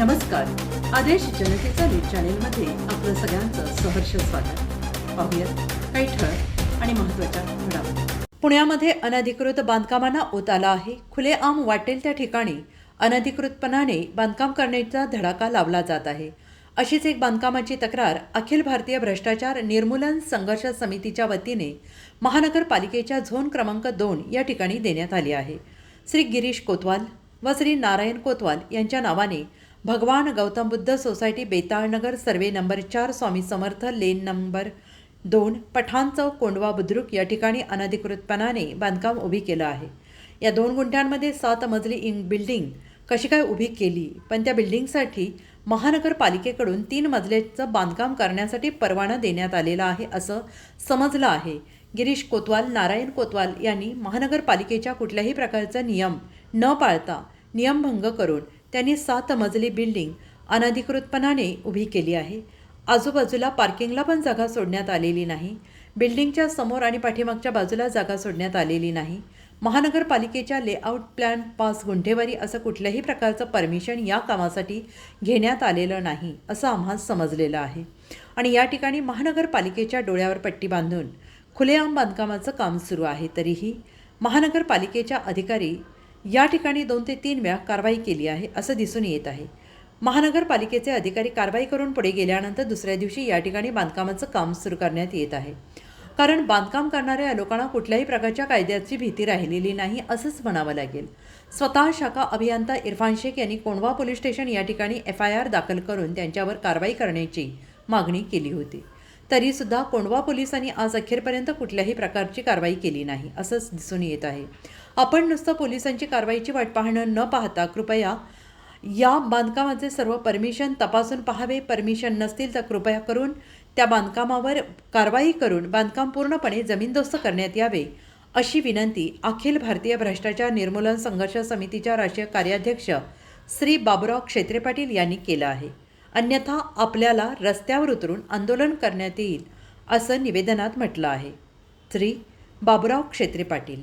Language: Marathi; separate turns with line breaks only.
नमस्कार. आदेश जनतेचा न्यूज चॅनेलमध्ये आपलं सगळ्यांचं सहर्ष स्वागत. पाहूयात काही ठळक आणि महत्त्वाच्या घडामोडी. पुण्यामध्ये अनधिकृत बांधकामांना ओत आला आहे. खुलेआम वाटेल त्या ठिकाणी अनधिकृतपणाने बांधकाम करण्याचा धडाका लावला जात आहे. अशीच एक बांधकामाची तक्रार अखिल भारतीय भ्रष्टाचार निर्मूलन संघर्ष समितीच्या वतीने महानगरपालिकेच्या झोन क्रमांक दोन या ठिकाणी देण्यात आली आहे. श्री गिरीश कोतवाल व श्री नारायण कोतवाल यांच्या नावाने भगवान Gautam Buddha society Betalnagar survey number चार स्वामी समर्थ लेन नंबर दोन पठाण चौक कोंडवा बुद्रुक या ठिकाणी अनधिकृतपणाने बांधकाम उभी केलं आहे. या दोन गुंठ्यांमध्ये सात मजली इंग बिल्डिंग कशी काय उभी केली? पण त्या बिल्डिंगसाठी महानगरपालिकेकडून तीन मजल्याचं बांधकाम करण्यासाठी परवाना देण्यात आलेला आहे असं समजलं आहे. गिरीश कोतवाल नारायण कोतवाल यांनी महानगरपालिकेच्या कुठल्याही प्रकारचा नियम न पाळता नियमभंग करून त्यांनी सात मजली बिल्डिंग अनधिकृतपणाने उभी केली आहे. आजूबाजूला पार्किंगला पण जागा सोडण्यात आलेली नाही. बिल्डिंगच्या समोर आणि पाठीमागच्या बाजूला जागा सोडण्यात आलेली नाही. महानगरपालिकेच्या लेआउट प्लॅन पास गुंठेवारी असं कुठल्याही प्रकारचं परमिशन या कामासाठी घेण्यात आलेलं नाही असं आम्हा समजलेलं आहे. आणि या ठिकाणी महानगरपालिकेच्या डोळ्यावर पट्टी बांधून खुलेआम बांधकामाचं काम सुरू आहे. तरीही महानगरपालिकेच्या अधिकारी या ठिकाणी दोन ते तीन वेळा कारवाई केली आहे असं दिसून येत आहे. महानगरपालिकेचे अधिकारी कारवाई करून पुढे गेल्यानंतर दुसऱ्या दिवशी या ठिकाणी बांधकामाचं काम सुरू करण्यात येत आहे. कारण बांधकाम करणाऱ्या लोकांना कुठल्याही प्रकारच्या कायद्याची भीती राहिलेली नाही असंच म्हणावं लागेल. स्वतः शाखा अभियंता इरफान शेख यांनी कोंडवा पोलीस स्टेशन या ठिकाणी एफ आय आर दाखल करून त्यांच्यावर कारवाई करण्याची मागणी केली होती. तरीसुद्धा कोंडवा पोलिसांनी आज अखेरपर्यंत कुठल्याही प्रकारची कारवाई केली नाही असंच दिसून येत आहे. आपण नुसतं पोलिसांची कारवाईची वाट पाहणं न पाहता कृपया या बांधकामाचे सर्व परमिशन तपासून पहावे. परमिशन नसतील तर कृपया करून त्या बांधकामावर कारवाई करून बांधकाम पूर्णपणे जमीनदोस्त करण्यात यावे अशी विनंती अखिल भारतीय भ्रष्टाचार निर्मूलन संघर्ष समितीच्या राष्ट्रीय कार्याध्यक्ष श्री बाबुराव क्षेत्रे पाटील यांनी केलं आहे. अन्यथा आपल्याला रस्त्यावर उतरून आंदोलन करण्यात येईल असं निवेदनात म्हटलं आहे. श्री बाबुराव क्षेत्रे पाटील